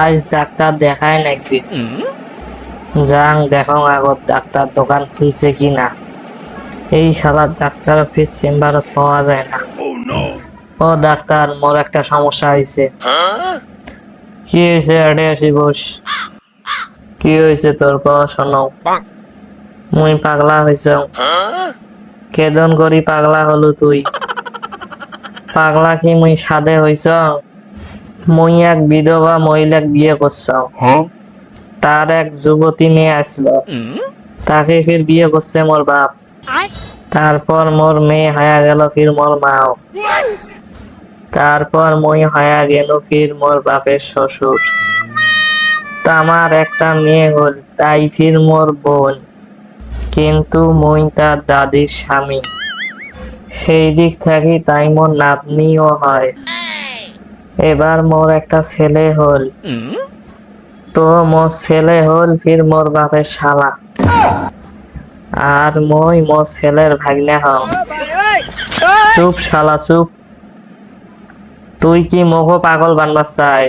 আজ ডাক্তার দেখায় নাকি? যাং দেখো আগত ডাক্তার দোকান খুলছে কি না? এই শালা ডাক্তার অফিস চেম্বারে পাওয়া যায় না। ও ডাক্তার মোর একটা সমস্যা হয়েছে কি হয়েছে আরে আসি বস? কি হয়েছে তোর পড়াশোনা মুই পাগলা হয়েছ কেদন করি পাগলা হলো তুই? পাগলা কি মুই সাদে হইছ? মুই এক বিধবা মহিলাক বিয়ে করছ তার এক যুবতী মেয়ে আসলো তাকে ফির বিয়ে করছে মোর বাপ। তারপর মোর মেয়ে হয়ে গেল ফির মোর মাও। তারপর মই হয়ে গেল ফির মোর বাপের শ্বশুর তা আমার একটা মেয়ে হল তাই ফির মোর বোন। কিন্তু মই তার দাদির স্বামী। সেই দিক থাকি তাই মোর নাতনিও হয়। এবার মোর একটা ছেলে হল। তো মোর ছেলে হল ফির মোর বাপের শালা। আর মই মোর ছেলের ভাগ্নে হও। চুপ শালা, চুপ। তুই কি মোহ পাগল বানবার চাই?